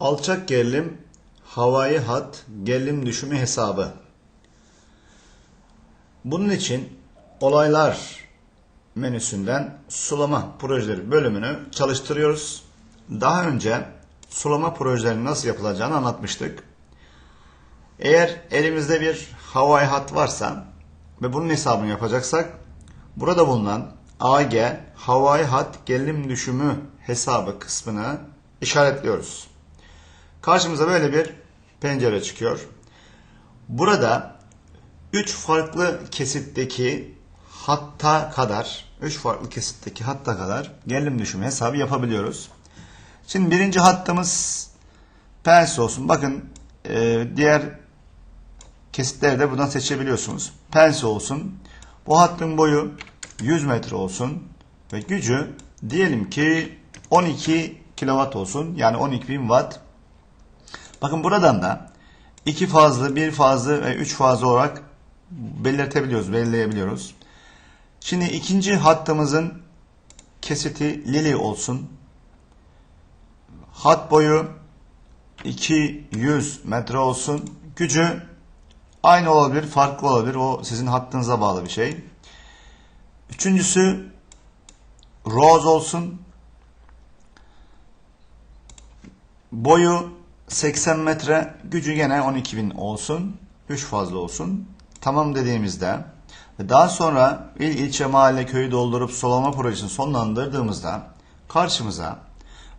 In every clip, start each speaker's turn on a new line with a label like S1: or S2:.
S1: Alçak gerilim, havai hat, gerilim düşümü hesabı. Bunun için olaylar menüsünden sulama projeleri bölümünü çalıştırıyoruz. Daha önce sulama projelerinin nasıl yapılacağını anlatmıştık. Eğer elimizde bir havai hat varsa ve bunun hesabını yapacaksak burada bulunan AG havai hat gerilim düşümü hesabı kısmını işaretliyoruz. Karşımıza böyle bir pencere çıkıyor. Burada 3 farklı kesitteki hatta kadar 3 farklı kesitteki hatta kadar gerilim düşümü hesabı yapabiliyoruz. Şimdi birinci hattımız pens olsun. Bakın e, diğer kesitleri de buradan seçebiliyorsunuz. Pens olsun. Bu hattın boyu 100 metre olsun ve gücü diyelim ki 12 kilowatt olsun. Yani 12.000 watt. Bakın buradan da iki fazlı, bir fazlı ve üç fazlı olarak belirtebiliyoruz, belirleyebiliyoruz. Şimdi ikinci hattımızın kesiti lili olsun. Hat boyu 200 metre olsun. Gücü aynı olabilir, farklı olabilir. O sizin hattınıza bağlı bir şey. Üçüncüsü rose olsun. Boyu 80 metre, gücü gene 12.000 olsun. 3 fazla olsun. Tamam dediğimizde daha sonra il ilçe mahalle köyü doldurup sulama projesini sonlandırdığımızda karşımıza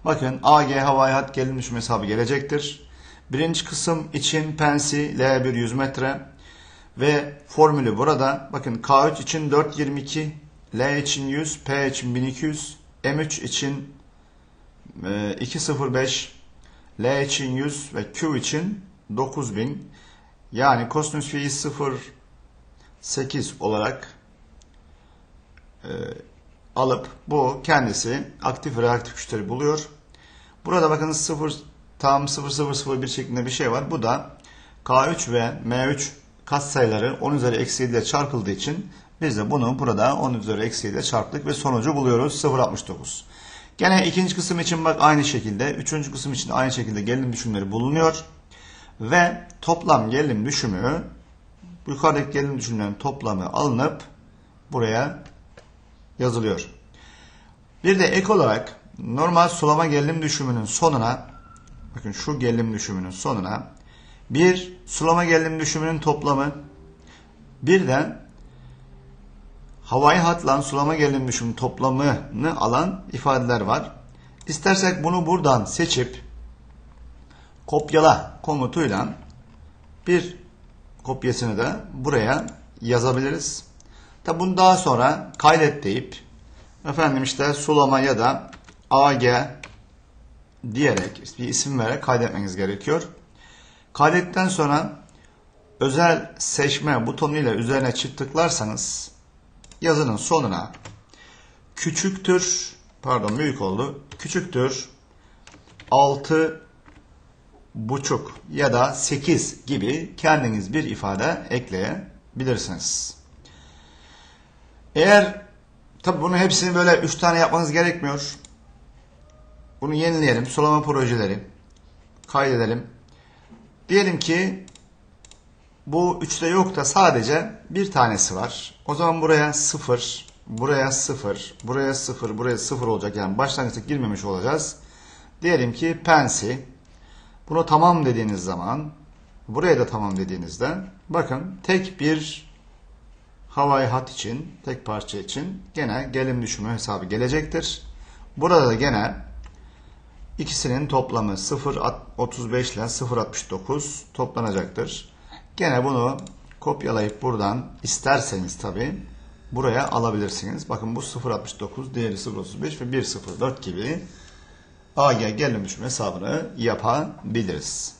S1: bakın AG havai hat düşüm hesabı gelecektir. Birinci kısım için pensi L1 100 metre ve formülü burada. Bakın K3 için 422, L için 100, P için 1200, M3 için e, 205, L için 100 ve Q için 9000. Yani kosinüs fi'yi 0.8 olarak e, alıp bu kendisi aktif ve reaktif güçleri buluyor. Burada bakın 0 tam 0001 şeklinde bir şey var. Bu da K3 ve M3 katsayıları 10 üzeri eksi 7 ile çarpıldığı için biz de bunu burada 10 üzeri eksi 7 ile çarptık ve sonucu buluyoruz 0.69. Gene ikinci kısım için bak aynı şekilde, üçüncü kısım için aynı şekilde gerilim düşümleri bulunuyor. Ve toplam gerilim düşümü, yukarıdaki gerilim düşümlerin toplamı alınıp buraya yazılıyor. Bir de ek olarak normal sulama gerilim düşümünün sonuna, bakın şu gerilim düşümünün sonuna bir sulama gerilim düşümünün toplamı, bir de havai hatla sulama düşümü toplamını alan ifadeler var. İstersek bunu buradan seçip kopyala komutuyla bir kopyasını da buraya yazabiliriz. Tabi bunu daha sonra kaydet deyip efendim işte sulama ya da AG diyerek bir isim vererek kaydetmeniz gerekiyor. Kaydettikten sonra özel seçme butonuyla üzerine çift tıklarsanız yazının sonuna küçüktür pardon büyük oldu küçüktür 6 buçuk ya da 8 gibi kendiniz bir ifade ekleyebilirsiniz. Eğer tabi bunu hepsini böyle 3 tane yapmanız gerekmiyor. Bunu yenileyelim. Sulama projeleri kaydedelim. Diyelim ki bu 3'te yok da sadece bir tanesi var. O zaman buraya 0, buraya 0, buraya 0, buraya 0 olacak. Yani başlangıçta girmemiş olacağız. Diyelim ki pensi. Bunu tamam dediğiniz zaman buraya da tamam dediğinizde bakın tek bir havai hat için, tek parça için gene gelim düşümü hesabı gelecektir. Burada da gene ikisinin toplamı 0.35 ile 0.69 toplanacaktır. Gene bunu kopyalayıp buradan isterseniz tabi buraya alabilirsiniz. Bakın bu 0.69, diğeri 0.35 ve 1.04 gibi AG gerilim düşüm hesabını yapabiliriz.